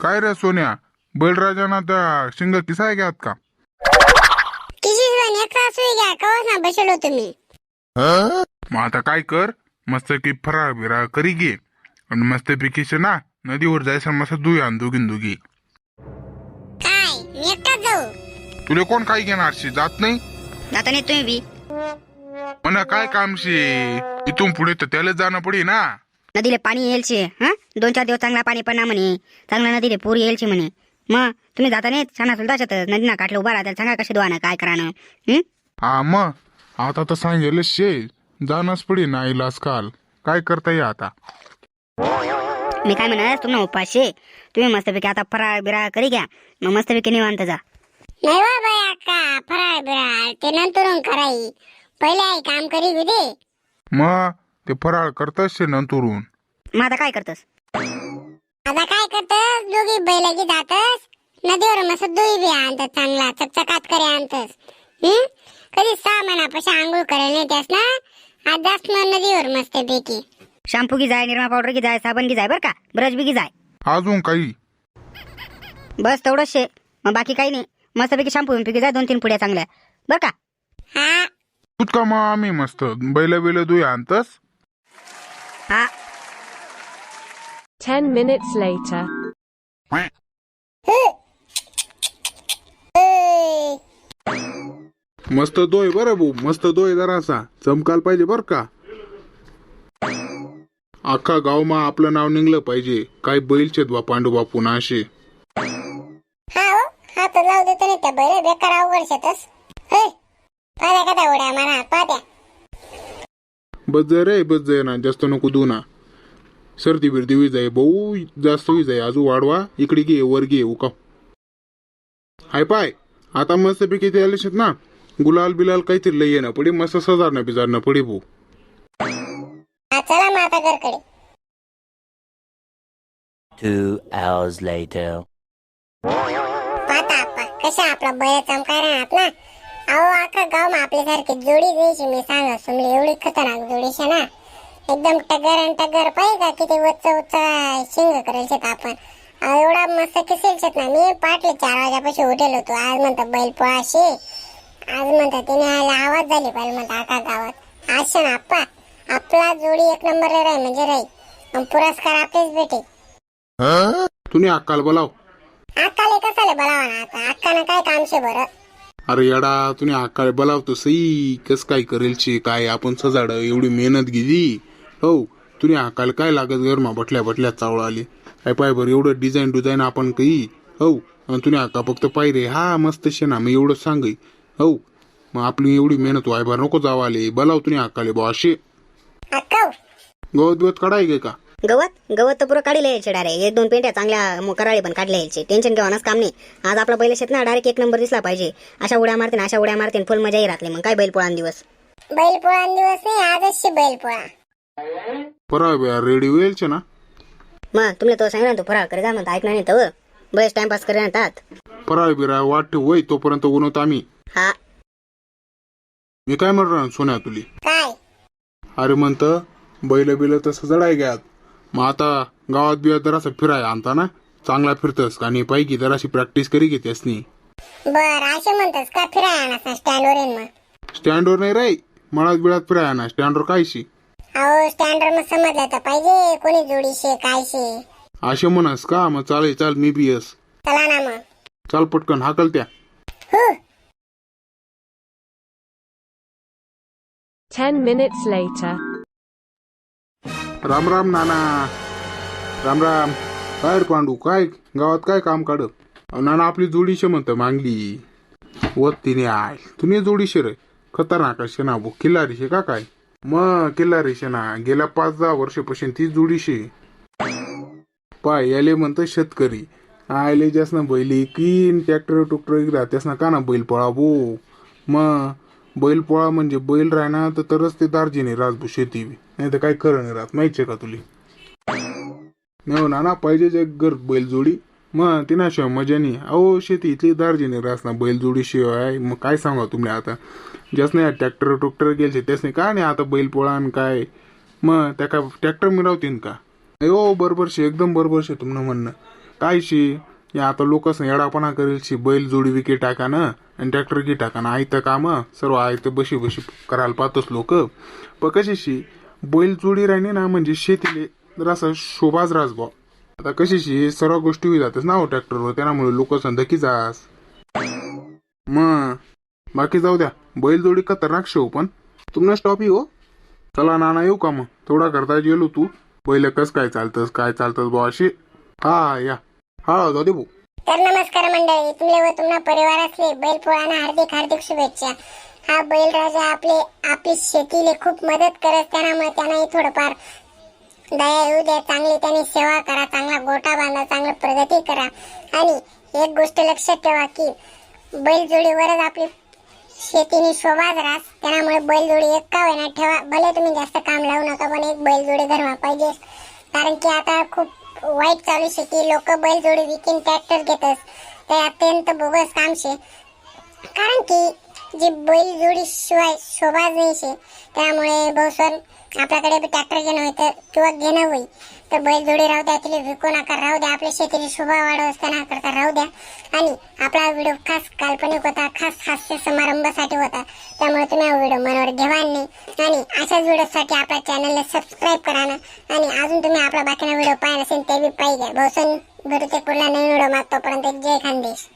काय रे सोन्या? बैलराजाना त्या शिंग किसाय घ्यात का किती जण एका सुई घ्या कवच ना बसलो तुम्ही. मग आता काय कर? मस्त की फराळ बिराळ करी घे. आणि मस्त पैकीचे ना नदीवर जायचं मस्त दुई आण दोघीन दोघी. काय? मी एकटाच जाऊ? तुले कोण काय घेणार शे? जात नाही? जाता नाही तुम्ही बी. म्हणा काय काम शे? इथून पुढे तर त्याला जाणं पडे ना नदीला पाणी येईल हा? दोन चार दिवस चांगला पाणी पडणार म्हणे. चांगला नदीले पूर येईल म्हणे. मग तुम्ही जाता नाही? छान असेल त्याच्यात नदीना काठलं उभा राहता सांगा कशी धुवानं काय करानं? हं? हा मग. आता तर सांगेल शे. जाणंच पडे ना इलाज काल. काय करता ये आता? मी काय म्हणत तुम्हाला उपाशी तुम्ही मस्तपैकी आता फराळ बिराळ करी घ्या. मग मस्तपैकी निवांत जा. नाही वा बाई अक्का. फराळ बिराळ ते नंतरून कराई. पहिले आई काम करी घेऊ दे. मग? ते फराळ करतच शे नंतरून? मग आता काय करतस? आता काय करतस? दोघी बैलगी जातस? नदीवर मस्त दुई बी आणतस चांगला. चकचकात करे आणतस. हं? कधी सहा महिन्यापाशी आंघोळ करायला नाही त्यास ना? आज जास्त मग नदीवर मस्त पैकी. शॅम्पू घी जाय निरमा पावडर घी जाय साबण घी जाय बरं का? ब्रश बी घी जाय. अजून काही. बस तेवढंच शे मग बाकी काही नाही. मस्तपैकी शॅम्पू पिकी जाय दोन तीन पुड्या चांगल्या. बरं का? हा. तूच का मग आम्ही मस्त. बैल बैल दुई आणतस? हा. 10 minutes later. मस्त दोय बरं भाऊ मस्त दोय जरासा. चमकाल पाहिजे बर का? अख्खा गावमा आपलं नाव निघलं पाहिजे. काय बैलचे बा पांडू बापू ना असे हा हो हा तर लावू देतो नाही त्या बैल बेकार अवघड शेतस हे पाहत्या कदा उड्या? मारा पाहत्या. बस जाय रे बस जाय ना. जास्त नको दू ना. सर्दी बिर्दी होई जाय भाऊ जास्त होई जाय. अजून वाढवा इकडे घे वर घे उका. हाय पाय. आता मस्त पैकी ते आले ना. गुलाल बिलाल काहीतरी लय येणं पडे मस्त सजारणं बिजारणं पडे भाऊ. चला घरकडे. Two hours later. पाहता आप्पा कशा आपला बैल चमकाय राहत ना? अहो अख्खा गाव आपल्यासारखी जोडी द्यायची मी सांगा तुमली एवढी खतरनाक जोडी शे ना? एकदम टगर आणि टगर पाहिजे का किती उच्च उच्च शिंग करायचे आपण. अहो, एवढा मस्त किसेल ना मी पाटले चार वाजेपाशी उठेल होतो. आज म्हणतात बैल पोळाशे. आज म्हणतात तिने आला आवाज झाली पाहिजे म्हणतात अख्खा गावात. आज ना आप्पा. आपला जोडी एक नंबर राही म्हणजे राही आणि पुरस्कार आपलेच भेटे तुम्ही अक्काल बोलाव. अक्काले कसाले बोलावा ना आता? अक्कानं काय काम शे बरं? अरे येडा तुम्ही अक्काल बोलावतो सई. कस काय करेल काय? आपण सजाड एवढी मेहनत गेली हो तुम्ही अक्काल काय लागत गरमा बटल्या बटल्या चावळ आली. काय पाय बरं एवढं डिझाईन डिझाईन आपण काही. हो आणि तुम्ही अक्का फक्त पायरे हा मस्त शे ना मी एवढं सांगई हो मग आपली एवढी मेहनत व्हाय बरं नको जावं आले. बोलाव तुम्ही अक्काले बा असे अक्का गवत बिवत काढाय गे का? गवत? गवत तर पुरं काढले यायचे डायरेक्ट एक दोन पेंट्या चांगल्या मग कराळे पण काढले यायचे. टेन्शन घेवानाच काम नाही. आज आपला बैल शेत ना डायरेक्ट एक नंबर दिसला पाहिजे. अशा उड्या मारते अशा उड्या मारते फुल मजाही राहते. मग काय बैल पोळा दिवस? बैलपोळा दिवस नाही आजच शे बैलपोळा परा रेडी होईल ना. मग तुमले तो सांगितलं ना तू फराळ करे जा म्हणता ऐकणार नाही तर बस टाइमपास करे म्हणतात पराळ बिरा वाट होय तोपर्यंत उन्हत आम्ही. हा. मी काय म्हणणार सोन्या तुली? काय? अरे म्हणत बैल बिल तसं जडाय घ्यात. मग आता गावात बियात जरासं फिराय आणता ना? चांगला फिरतस आणि पैकी जराशी प्रॅक्टिस करी घेतेस नी बर असे म्हणतस का फिराय आणा स्टँडवर येईन मग. स्टँडवर नाही रे मळात बिळात फिराय ना स्टँडवर काय शी अहो स्टँडवर मग समजलं तर पाहिजे कोणी जोडी शे काय शे असे म्हणस का? मग चालेल चाल मी बी येस. चला ना मग. चाल पटकन हाकल त्या. हु? 10 minutes later. राम राम नाना. राम राम. काय रे पांडू काय गावात काय काम काढ? नाना आपली जोडीशे म्हणतं मागली. वत तिने आय. तुने जोडीशे रे. खतरनाक असे ना भो किल्लारीशे का काय? मग किल्लारीशे ना गेल्या पाच दहा वर्षापासून ती जोडीशे. पाय याले म्हणतं शेतकरी. आयले जास्त बैली बैल ट्रॅक्टर टुक्टर इकदा त्यासना का ना बैल पळा बो मग बैल पोळा म्हणजे बैल राहणार तर तरच ते दार्जिनी राजभू शेती नाही तर काय कर नाही राहत. माहितीये का तुली? नाही हो नाना पाहिजे गर घर बैलजोडी मग तिनाशिवाय मजा नाही. अहो शेती इथली दार्जिनी राहत ना बैलजोडी शिवाय मग काय सांगा तुम्ही आता? ज्यासने नाही ट्रॅक्टर टुक्टर गेलचे त्याच नाही का नाही आता बैल पोळा आणि काय? मग त्या का ट्रॅक्टर मिळवतीन का? नाही हो बरोबर शे एकदम बरोबर शे तुमनं म्हणणं. काय शे? या आता लोकच येडापणा करेल शे बैल जोडी विके टाकानं आणि ट्रॅक्टर की टाकानं. आयतं काम सर्व आयतं बशी बशी करायला पाहतोच लोक. पण कशी शी? बैल जोडी राहिली ना म्हणजे शेतीले जरासा शोभाच रास बा आता कशी शी? सर्व गोष्टी होई जातच ना हो ट्रॅक्टरवर त्यामुळे लोक धकी जास. मग बाकी जाऊ द्या. बैलजोडी खतरनाक शेव पण. तुम्हाला स्टॉप हो चला नाना येऊ का मग? थोडा करता गेलो तू. बैल कस काय चालतस काय चालतस बुवा अशी? हा या. हा जाऊ दे भाऊ. तर नमस्कार मंडळी तुमले व तुम्हाला परिवारातले बैलपोळांना हार्दिक हार्दिक शुभेच्छा. हा बैलराजा आपले आपली शेतीले खूप मदत करत त्यामुळे त्यांनाही थोडंफार दया येऊ द्या. चांगली त्यांनी सेवा करा चांगला गोटा बांधा चांगली प्रगती करा. आणि एक गोष्ट लक्षात ठेवा की बैलजोडीवरच आपली शेतीने शोभाच रास त्यामुळे बैलजोडी एक का होईना ठेवा. भले तुम्ही जास्त काम लावू नका पण एक बैलजोडी धरवा पाहिजे. कारण की आता खूप वाईट चालू शेती. लोक बैलजोडी विकीन ट्रॅक्टर घेतस ते अत्यंत बोगस काम शे. कारण की जी बैलजोडी शिवाय शोभा नाही शे त्यामुळे बहुसन आपल्याकडे ट्रॅक्टर घेणं होतं किंवा घेणं होईल. तर बैलजोडी राहू द्या तिला विकू नका राहू द्या आपल्या शेतीची शोभा वाढ असताना करता राहू द्या. आणि आपला व्हिडिओ खास काल्पनिक होता खास हास्य समारंभासाठी होता. त्यामुळे तुम्ही हा व्हिडिओ मनावर घेवा नाही आणि अशाच व्हिडिओसाठी आपल्या चॅनलला सबस्क्राईब करा ना. आणि अजून तुम्ही आपला बाकीना व्हिडिओ पाहिला असेल ते बी पाहिजे. बहुसन भेटू ते कुठला नवीन व्हिडिओ मागतोपर्यंत जय खानदेश.